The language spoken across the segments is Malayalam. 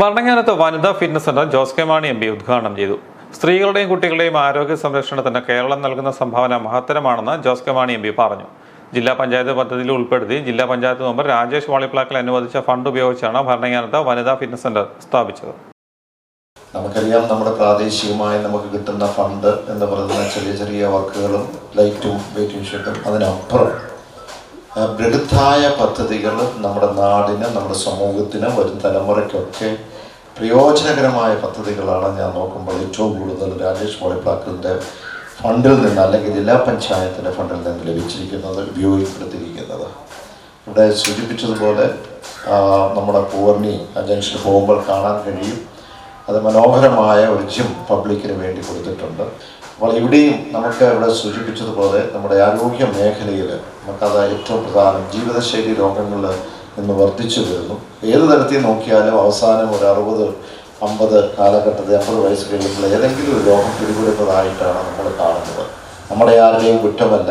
ഭരണങ്ങാനത്ത് വനിതാ fitness centre Jose K Mani M P ഉദ്ഘാടനം ചെയ്തു. സ്ത്രീകളുടെയും കുട്ടികളുടെയും ആരോഗ്യ സംരക്ഷണത്തിന് കേരളം നൽകുന്ന സംഭാവന മഹത്തരമാണെന്ന് Jose K Mani M P പറഞ്ഞു. ജില്ലാ പഞ്ചായത്ത് പദ്ധതിയിൽ ഉൾപ്പെടുത്തി ജില്ലാ പഞ്ചായത്ത് മെമ്പർ രാജേഷ് വാളിപ്ലാക്കൽ അനുവദിച്ച ഫണ്ട് ഉപയോഗിച്ചാണ് ഭരണങ്ങാനത്ത് വനിതാ ഫിറ്റ്നസ് സെന്റർ സ്ഥാപിച്ചത്. നമുക്കറിയാം നമ്മുടെ പ്രാദേശികമായി നമുക്ക് കിട്ടുന്ന ഫണ്ട് എന്ന് പറയുന്ന ചെറിയ ചെറിയ വർക്കുകളും ലൈറ്റും വെയിറ്റിംഗ് ഷെഡും അതിനപ്പുറം. ബൃഹത്തായ പദ്ധതികൾ നമ്മുടെ നാടിന് നമ്മുടെ സമൂഹത്തിന് വരും തലമുറയ്ക്കൊക്കെ പ്രയോജനകരമായ പദ്ധതികളാണ് ഞാൻ നോക്കുമ്പോൾ ഏറ്റവും കൂടുതൽ രാജേഷ് മോളിപ്ലാക്കലിന്റെ ഫണ്ടിൽ നിന്ന് അല്ലെങ്കിൽ ജില്ലാ പഞ്ചായത്തിന്റെ ഫണ്ടിൽ നിന്ന് ലഭിച്ചിരിക്കുന്നത് ഉപയോഗപ്പെടുത്തിയിരിക്കുന്നത്. ഇവിടെ സൂചിപ്പിച്ചതുപോലെ നമ്മുടെ പൂർണി ജംഗ്ഷനിൽ പോകുമ്പോൾ കാണാൻ കഴിയും. അത് മനോഹരമായ ഒരു ജിം പബ്ലിക്കിന് വേണ്ടി കൊടുത്തിട്ടുണ്ട്. അപ്പോൾ ഇവിടെയും നമുക്ക് ഇവിടെ സൂചിപ്പിച്ചതുപോലെ നമ്മുടെ ആരോഗ്യ മേഖലയിൽ നമുക്കത് ഏറ്റവും പ്രധാനം ജീവിതശൈലി രോഗങ്ങൾ ഇന്ന് വർദ്ധിച്ചു വരുന്നു. ഏത് തരത്തിൽ നോക്കിയാലും അവസാനം ഒരു അറുപത് അമ്പത് കാലഘട്ടത്തിൽ അമ്പത് വയസ്സ് കഴിയുമ്പോൾ ഏതെങ്കിലും ഒരു രോഗം പിടിപെടുന്നതായിട്ടാണ് നമ്മൾ കാണുന്നത്. നമ്മുടെ ആരുടെയും കുറ്റമല്ല.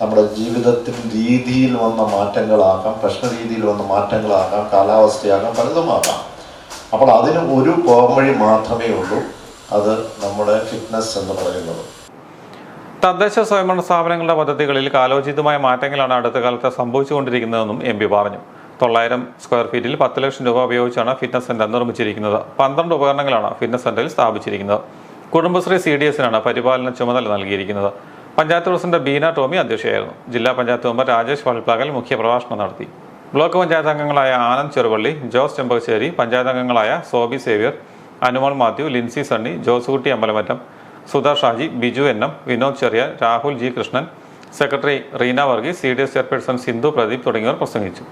നമ്മുടെ ജീവിതത്തിൽ രീതിയിൽ വന്ന മാറ്റങ്ങളാകാം ഭക്ഷണ രീതിയിൽ വന്ന മാറ്റങ്ങളാകാം കാലാവസ്ഥയാകാം പലതുമാകാം. അപ്പോൾ അതിന് ഒരു പോംവഴി മാത്രമേ ഉള്ളൂ. അത് നമ്മുടെ ഫിറ്റ്നസ് എന്ന് പറയുന്നത്. തദ്ദേശ സ്വയംഭരണ സ്ഥാപനങ്ങളുടെ പദ്ധതികളിൽ കാലോചിതമായ മാറ്റങ്ങളാണ് അടുത്ത കാലത്ത് സംഭവിച്ചുകൊണ്ടിരിക്കുന്നതെന്നും എം പി പറഞ്ഞു. തൊള്ളായിരം സ്ക്വയർ ഫീറ്റിൽ പത്ത് ലക്ഷം രൂപ ഉപയോഗിച്ചാണ് ഫിറ്റ്നസ് സെന്റർ നിർമ്മിച്ചിരിക്കുന്നത്. പന്ത്രണ്ട് ഉപകരണങ്ങളാണ് ഫിറ്റ്നസ് സെന്ററിൽ സ്ഥാപിച്ചിരിക്കുന്നത്. കുടുംബശ്രീ സി ഡി എസിനാണ് പരിപാലന ചുമതല നൽകിയിരിക്കുന്നത്. പഞ്ചായത്ത് പ്രസിഡന്റ് ബീന ടോമി അധ്യക്ഷയായിരുന്നു. ജില്ലാ പഞ്ചായത്ത് മെമ്പർ രാജേഷ് വൾപ്ലാകൽ മുഖ്യപ്രഭാഷണം നടത്തി. ബ്ലോക്ക് പഞ്ചായത്ത് അംഗങ്ങളായ ആനന്ദ് ചെറുവള്ളി ജോസ് ചെമ്പകശ്ശേരി പഞ്ചായത്ത് അംഗങ്ങളായ Sobi Xavier Anumol Mathew Lincy Sunny Josekutty Ambalamattam Sudha Shaji Biju N M Vinod ചെറിയ Rahul G Krishnan secretary Reena Varghese C D S chairperson Sindhu Pradeep തുടങ്ങിയവർ പ്രസംഗിച്ചു.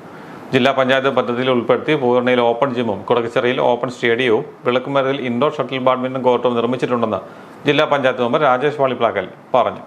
ജില്ലാ പഞ്ചായത്ത് പദ്ധതിയിൽ ഉൾപ്പെടുത്തി പൂർണയിൽ ഓപ്പൺ ജിമ്മും കുടക്കച്ചിറയിൽ ഓപ്പൺ സ്റ്റേഡിയവും വിളക്കുമരത്തിൽ ഇൻഡോർ ഷട്ടിൽ ബാഡ്മിന്റൺ കോർട്ടും നിർമ്മിച്ചിട്ടുണ്ടെന്ന് ജില്ലാ പഞ്ചായത്ത് മെമ്പർ രാജേഷ് വാളിപ്ലാക്കൽ പറഞ്ഞു.